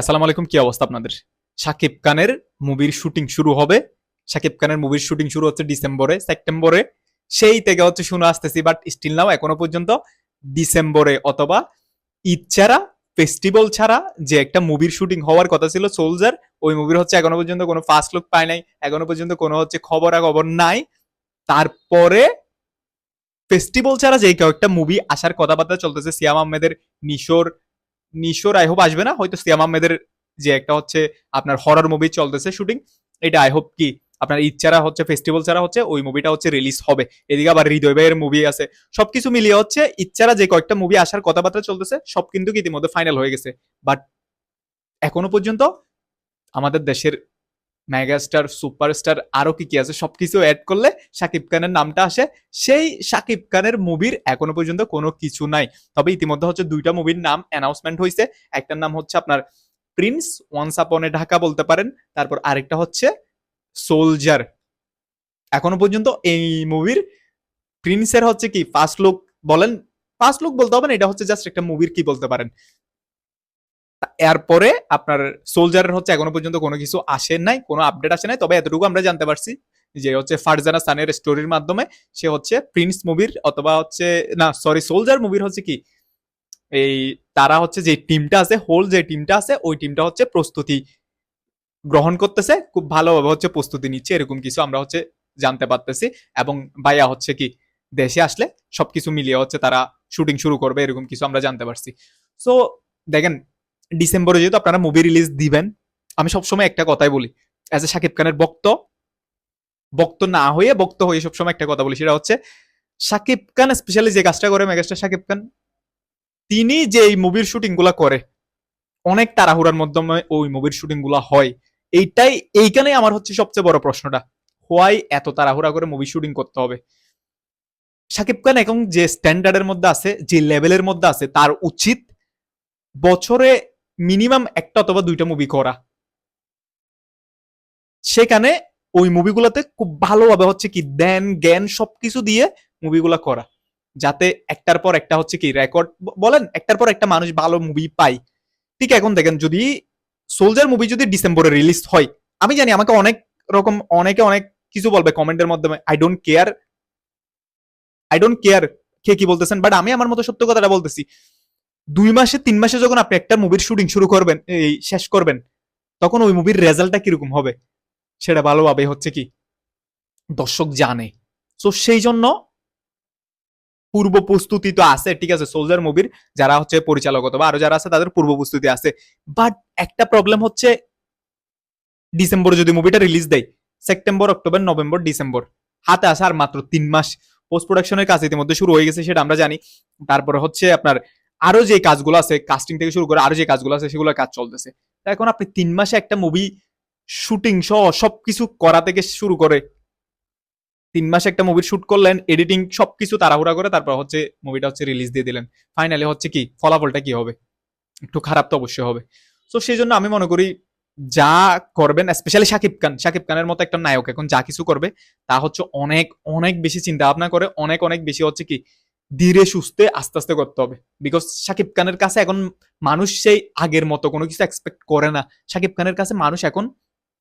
আসসালামু আলাইকুম, কি অবস্থা আপনাদের? শাকিব খানের মুভির শুটিং শুরু হবে। শাকিব খানের মুভির শুটিং শুরু হচ্ছে ডিসেম্বরে, সেপ্টেম্বরে। সেই থেকে হচ্ছে শুনে আসতেছি বাট স্টিল নাও এখনও পর্যন্ত ডিসেম্বরে অথবা ঈদ ছাড়া ফেস্টিভ্যাল ছাড়া যে একটা মুভির শুটিং হওয়ার কথা ছিল সোলজার ওই মুভির হচ্ছে এখনও পর্যন্ত কোনো ফার্স্ট লুক পায় নাই, এখনও পর্যন্ত কোনো হচ্ছে খবরাখবর নাই। তারপরে ফেস্টিভ্যাল ছাড়া যে কয়েকটা মুভি আসার কথাবার্তা চলতেছে, সিয়াম আহমেদের নিশোর নিশোর আই হোপ আসবে না। হয়তো সিয়াম আহমেদের যে একটা হচ্ছে আপনার হরর মুভি চলতেছে শুটিং এটা আই হোপ কি আপনার ইচ্ছারা হচ্ছে ফেস্টিভ্যাল ছাড়া হচ্ছে, ওই মুভিটা হচ্ছে রিলিজ হবে। এদিকে আবার হৃদয় ভাইয়ের মুভি আছে। সবকিছু মিলিয়ে হচ্ছে ইচ্ছারা যে কয়েকটা মুভি আসার কথাবার্তা চলতেছে, সব কিন্তু কি ইতিমধ্যে ফাইনাল হয়ে গেছে। বাট এখনও পর্যন্ত আমাদের দেশের মেগাস্টার সুপারস্টার আরও কি কি আছে, সবকিছু অ্যাড করলে শাকিব খানের নামটা আসে। সেই শাকিব খানের মুভির এখনও পর্যন্ত কোনো কিছু নাই। তবে ইতিমধ্যে হচ্ছে দুইটা মুভির নাম অ্যানাউন্সমেন্ট হয়েছে একটার নাম হচ্ছে আপনার প্রিন্স ওয়ান্স আপনে ঢাকা বলতে পারেন। তারপর আরেকটা হচ্ছে সোলজার এখনও পর্যন্ত এই মুভির প্রিন্সের হচ্ছে কি ফার্স্ট লুক বলেন? ফার্স্ট লুক বলতে হবে না, এটা হচ্ছে জাস্ট একটা মুভির কি বলতে পারেন? এরপরে আপনার সোলজারের হচ্ছে এখনও পর্যন্ত কোনো কিছু আসে নাই, কোনো আপডেট আসে নাই, তবে এতটুকু আমরা জানতে পারছি যে হচ্ছে ফারজানা সানের স্টোরির মাধ্যমে সে হচ্ছে প্রিন্স মুভির অথবা হচ্ছে, না সরি সোলজার মুভির হচ্ছে কি? এই তারা হচ্ছে যে টিমটা আছে হোল যে টিমটা আছে, ওই টিমটা হচ্ছে প্রস্তুতি গ্রহণ করতেছে, খুব ভালোভাবে হচ্ছে প্রস্তুতি নিচ্ছে, এরকম কিছু আমরা হচ্ছে জানতে পারতেছি এবং ভাইয়া হচ্ছে কি, দেশে আসলে সবকিছু মিলিয়ে হচ্ছে তারা শুটিং শুরু করবে, এরকম কিছু আমরা জানতে পারছি। সো দেখেন ডিসেম্বরে যেহেতু আপনারা মুভি রিলিজ দিবেন, আমি সবসময় একটা কথাই বলি। অ্যাজ এ শাকিব খানের বক্ত বক্ত না হয়ে বক্ত হয়ে সবসময় একটা কথা বলি, সেটা হচ্ছে শাকিব খান স্পেশালি যে কাজটা করে, মেগাস্টার শাকিব খান তিনি যে এই মুভির শুটিংগুলা করে, অনেক তাড়াহুড়ার মাধ্যমে ওই মুভির শুটিংগুলা হয়। এইটাই এইখানে আমার হচ্ছে সবচেয়ে বড় প্রশ্নটা হোয়াই এত তাড়াহুড়া করে মুভি শুটিং করতে হবে? শাকিব খান এখন যে স্ট্যান্ডার্ডের মধ্যে আছে, যে লেভেলের মধ্যে আছে, তার উচিত বছরে মিনিমাম একটা অথবা দুইটা মুভি করা। সেখানে ওই মুভিগুলোতে খুব ভালোভাবে হচ্ছে কি দেন জ্ঞান সবকিছু দিয়ে মুভিগুলো করা। যাতে একটার পর একটা হচ্ছে কি রেকর্ড বলেন একটার পর একটা মানুষ ভালো মুভি পায়। ঠিক এখন দেখেন যদি সোলজার মুভি যদি ডিসেম্বরে রিলিজ হয়, আমি জানি আমাকে অনেক রকম, অনেকে অনেক কিছু বলবে কমেন্টের মাধ্যমে I don't care I don't care কে কি বলতেছেন বাট আমি আমার মতো সত্য কথাটা বলতেছি। দুই মাসে, তিন মাসে যখন আপনি একটা মুভির শুটিং শুরু করবেন, এই শেষ করবেন, তখন ওই মুভির রেজাল্টটা কীরকম হবে? সেটা ভালোভাবে হচ্ছে কি? দর্শক জানে। তো সেই জন্য পূর্ব প্রস্তুতি তো আছে, ঠিক আছে? সোলজার মুভির যারা হচ্ছে পরিচালক অথবা আরও যারা আছে, তাদের পূর্ব প্রস্তুতি আছে। বাট একটা প্রবলেম হচ্ছে, ডিসেম্বরে যদি মুভিটা রিলিজ দেয়, সেপ্টেম্বর, অক্টোবর, নভেম্বর, ডিসেম্বর, হাতে আসে আর মাত্র তিন মাস। পোস্ট প্রোডাকশনের কাজ ইতিমধ্যে শুরু হয়ে গেছে, সেটা আমরা জানি। তারপরে হচ্ছে আপনার আরও যে কাজগুলো আছে কাস্টিং থেকে শুরু করে আরও যে কাজগুলো আছে, সেগুলোর কাজ চলতেছে। তা এখন আপনি তিন মাসে একটা মুভি শুটিং সহ সবকিছু করা থেকে শুরু করে তিন মাসে একটা মুভির শুট করলেন এডিটিং সবকিছু তাড়াহুড়া করে তারপর হচ্ছে মুভিটা হচ্ছে রিলিজ দিয়ে দিলেন। ফাইনালি হচ্ছে কি, ফলাফলটা কি হবে? একটু খারাপ তো অবশ্যই হবে। তো সেই জন্য আমি মনে করি যা করবেন স্পেশালি শাকিব খান শাকিব খানের মতো একটা নায়ক এখন যা কিছু করবে, তা হচ্ছে অনেক অনেক বেশি চিন্তা ভাবনা করে, অনেক অনেক বেশি হচ্ছে কি ধীরে সুস্থে আস্তে আস্তে করতে হবে। বিকজ শাকিব খানের কাছে এখন মানুষ সেই আগের মতো কোনো কিছু এক্সপেক্ট করে না। শাকিব খানের কাছে মানুষ এখন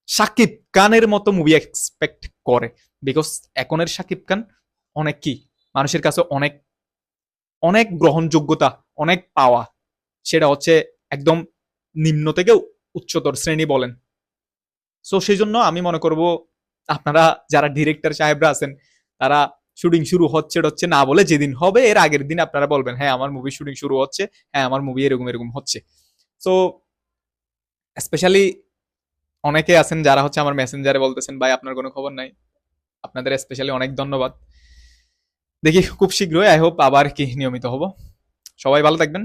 শাকিব খানের মতো মুভি এক্সপেক্ট করে। বিকজ এখনের শাকিব খান অনেক কি? মানুষের কাছে অনেক অনেক গ্রহণযোগ্যতা, অনেক পাওয়া সেটা হচ্ছে একদম নিম্ন থেকে উচ্চতর শ্রেণি বলেন। সো সেই জন্য আমি মনে করব আপনারা যারা ডিরেক্টর সাহেবরা আছেন, তারা শুটিং শুরু হচ্ছে হচ্ছে না বলে যেদিন হবে, এর আগের দিন আপনারা বলবেন হ্যাঁ আমার মুভি শুটিং শুরু হচ্ছে হ্যাঁ আমার মুভি এরকম এরকম হচ্ছে। সো স্পেশালি অনেকে আছেন যারা হচ্ছে আমার মেসেঞ্জারে বলতেছেন, ভাই, আপনার কোনো খবর নাই? আপনাদের স্পেশালি অনেক ধন্যবাদ। দেখি, খুব শীঘ্রই আই হোপ আবার কি নিয়মিত হব। সবাই ভালো থাকবেন।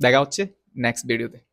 দেখা হচ্ছে নেক্সট ভিডিওতে